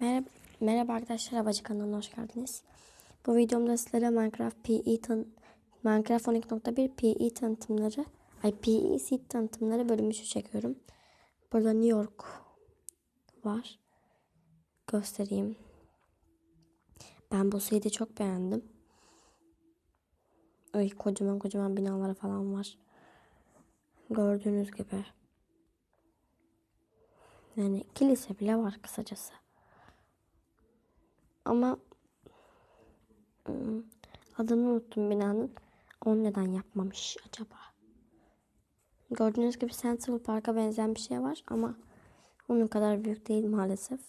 Merhaba, merhaba arkadaşlar, Havacı kanalına hoş geldiniz. Bu videomda sizlere Minecraft PE tan Minecraft 12.1 PE tanıtımları, ay PE seed tanıtımları bölümü şu çekiyorum. Burada New York var. Göstereyim. Ben bu seed'i çok beğendim. Ay kocaman kocaman binalar falan var. Gördüğünüz gibi. Yani kilise bile var kısacası. Ama ım, adını unuttum binanın. Onu neden yapmamış acaba? Gördüğünüz gibi Central Park'a benzeyen bir şey var ama onun kadar büyük değil maalesef.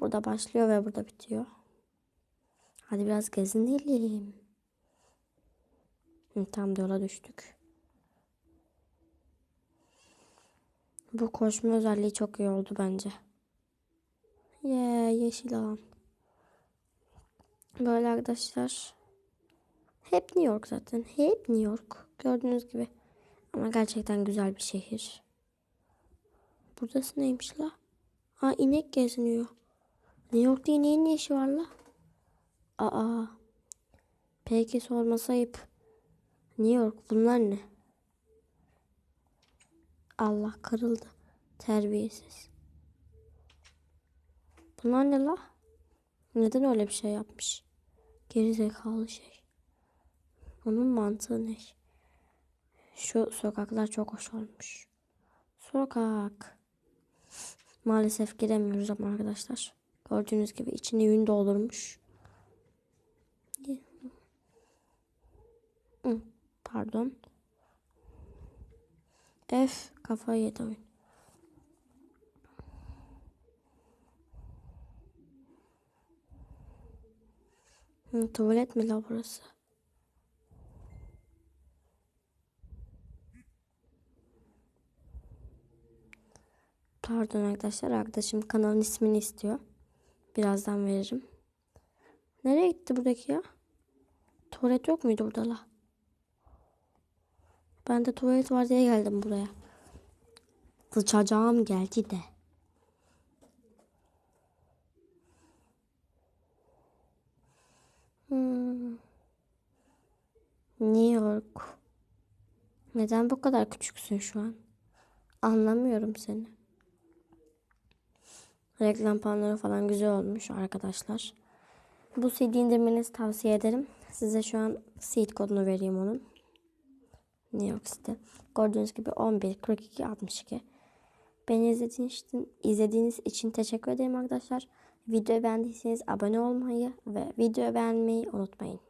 Burada başlıyor ve burada bitiyor. Hadi biraz gezinelim. Tam da yola düştük. Bu koşma özelliği çok iyi oldu bence. Yeah, yeşil alan. Böyle arkadaşlar. Hep New York zaten. Hep New York. Gördüğünüz gibi. Ama gerçekten güzel bir şehir. Burası neymiş la? Aa inek geziniyor. New York'ta ineğin ne işi var la? Aa. Peki sorması ayıp. New York bunlar ne? Allah kırıldı. Terbiyesiz. Bunlar ne la? Neden öyle bir şey yapmış? Geri zekalı şey. Onun mantığı ne? Şu sokaklar çok hoş olmuş. Sokak. Maalesef giremiyoruz ama arkadaşlar. Gördüğünüz gibi içini yün doldurmuş. Pardon. F kafayı yedi oyun. Hı, tuvalet mi la burası? Pardon arkadaşlar. Arkadaşım kanalın ismini istiyor. Birazdan veririm. Nereye gitti buradaki ya? Tuvalet yok muydu burada la? Ben de tuvalet var diye geldim buraya. Sıçacağım geldi de. New York. Neden bu kadar küçüksün şu an? Anlamıyorum seni. Reklam panoları falan güzel olmuş arkadaşlar. Bu CD indirmenizi tavsiye ederim. Size şu an seed kodunu vereyim onun. New York City. Gördüğünüz gibi 11 42 62. Beni izlediğiniz için, izlediğiniz için teşekkür ederim arkadaşlar. Videoyu beğendiyseniz abone olmayı ve videoyu beğenmeyi unutmayın.